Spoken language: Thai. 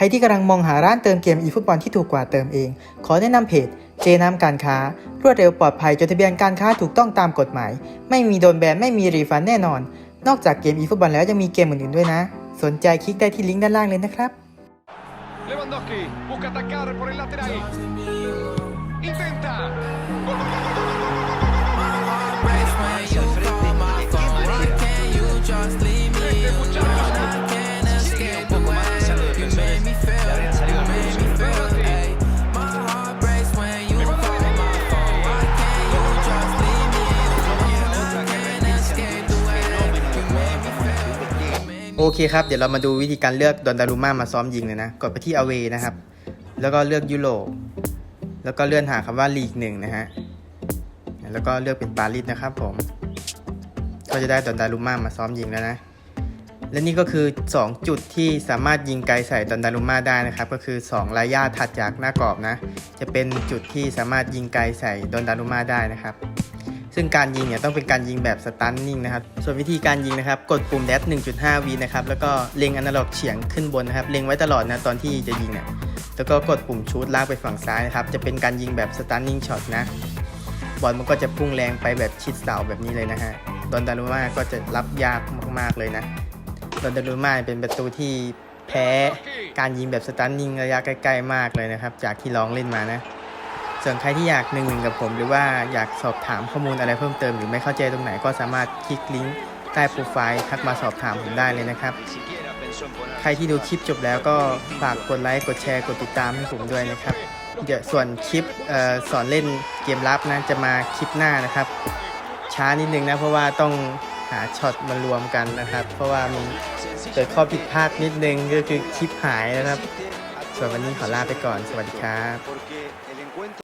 รที่กำลังมองหาร้านเติมเกมอีฟุตบอลที่ถูกกว่าเติมเอง ขอแนะนำเพจเจน้ำการค้า รวดเร็วปลอดภัยจดทะเบียนการค้าถูกต้องตามกฎหมาย ไม่มีโดนแบนไม่มีรีฟันแน่นอน นอกจากเกมอีฟุตบอลแล้วยังมีเกมอื่นๆด้วยนะ สนใจคลิกได้ที่ลิงก์ด้านล่างเลยนะครับ โอเคครับ เดี๋ยวเรามาดูวิธีการเลือกดอนดารุมามาซ้อมยิงเลยนะ กดไปที่ away นะครับ แล้วก็เลือกยุโรป แล้วก็เลื่อนหาคำว่าลีกหนึ่งนะฮะ แล้วก็เลือกเป็นปารีสนะครับผม ก็จะได้ดอนดารุมามาซ้อมยิงแล้วนะ และนี่ก็คือ 2 จุดที่สามารถยิงไกลใส่ดอนดารุมาได้นะครับ ก็คือ 2 ระยะถัดจากหน้ากรอบนะ จะเป็นจุดที่สามารถยิงไกลใส่ดอนดารุมาได้นะครับ ซึ่งการยิงเนี่ยต้องเป็นการยิงแบบสตันนิ่งนะครับ ส่วนวิธีการยิงนะครับ กดปุ่มแดช1.5วินะครับ แล้วก็เล็งอนาล็อกเฉียงขึ้นบนนะครับ เล็งไว้ตลอดนะตอนที่จะยิงเนี่ย แล้วก็กดปุ่มชูดลากไปฝั่งซ้ายนะครับ จะเป็นการยิงแบบสตันนิ่งช็อตนะ บอลมันก็จะพุ่งแรงไปแบบชิดเสาแบบนี้เลยนะฮะ ดอนดารุมาก็จะรับยากมากๆเลยนะ ดอนดารุมาเป็นประตูที่แพ้การยิงแบบสตันนิ่งระยะใกล้ๆมากเลยนะครับ จากที่ลองเล่นมานะ ส่วนใครที่อยากหนึ่งหนึ่งกับผม หรือว่าอยากสอบถามข้อมูลอะไรเพิ่มเติม หรือไม่เข้าใจตรงไหนก็สามารถคลิกลิงก์ใต้โปรไฟล์ทักมาสอบถามผมได้เลยนะครับ ใครที่ดูคลิปจบแล้วก็ฝากกดไลค์กดแชร์กดติดตามให้ผมด้วยนะครับ เดี๋ยวส่วนคลิปออสอนเล่นเกมลับนะจะมาคลิปหน้านะครับ ช้านิดนึงนะเพราะว่าต้องหาช็อตมารวมกันนะครับ เพราะว่ามีเกิดข้อผิดพลาดนิดนึงก็คือคลิปหายนะครับ ส่วนวันนี้ขอลาไปก่อน สวัสดีครับ